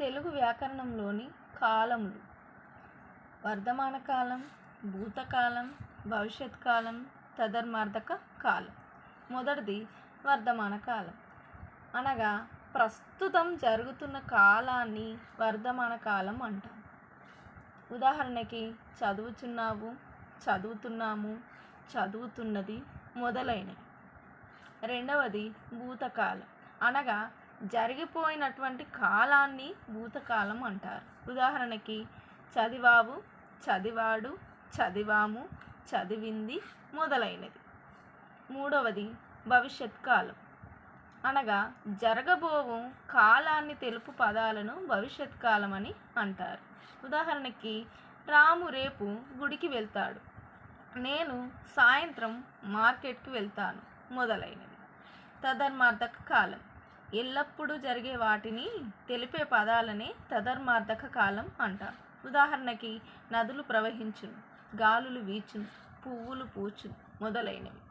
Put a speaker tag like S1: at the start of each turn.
S1: తెలుగు వ్యాకరణంలోని కాలములు. వర్ధమాన కాలం భూతకాలం భవిష్యత్ కాలం తదర్మార్థక కాలం. మొదటిది వర్ధమాన కాలం. అనగా ప్రస్తుతం జరుగుతున్న కాలాన్ని వర్ధమాన కాలం అంటాం ఉదాహరణకి చదువుచున్నావు చదువుతున్నాము చదువుతున్నది మొదలైనవి. రెండవది భూతకాలం. అనగా జరిగిపోయినటువంటి కాలాన్ని భూతకాలం అంటారు. ఉదాహరణకి చదివావు చదివాడు చదివాము చదివింది మొదలైనది మూడవది భవిష్యత్ కాలం. అనగా జరగబోవు కాలాన్ని తెలుపు పదాలను భవిష్యత్ కాలం అని అంటారు. ఉదాహరణకి రాము రేపు గుడికి వెళ్తాడు. నేను సాయంత్రం మార్కెట్కి వెళ్తాను మొదలైనవి. తదర్మార్థక కాలం. ఎల్లప్పుడూ జరిగే వాటిని తెలిపే పదాలనే తదర్మార్థక కాలం అంటారు ఉదాహరణకి నదులు ప్రవహించును గాలులు వీచును పువ్వులు పూచును మొదలైనవి.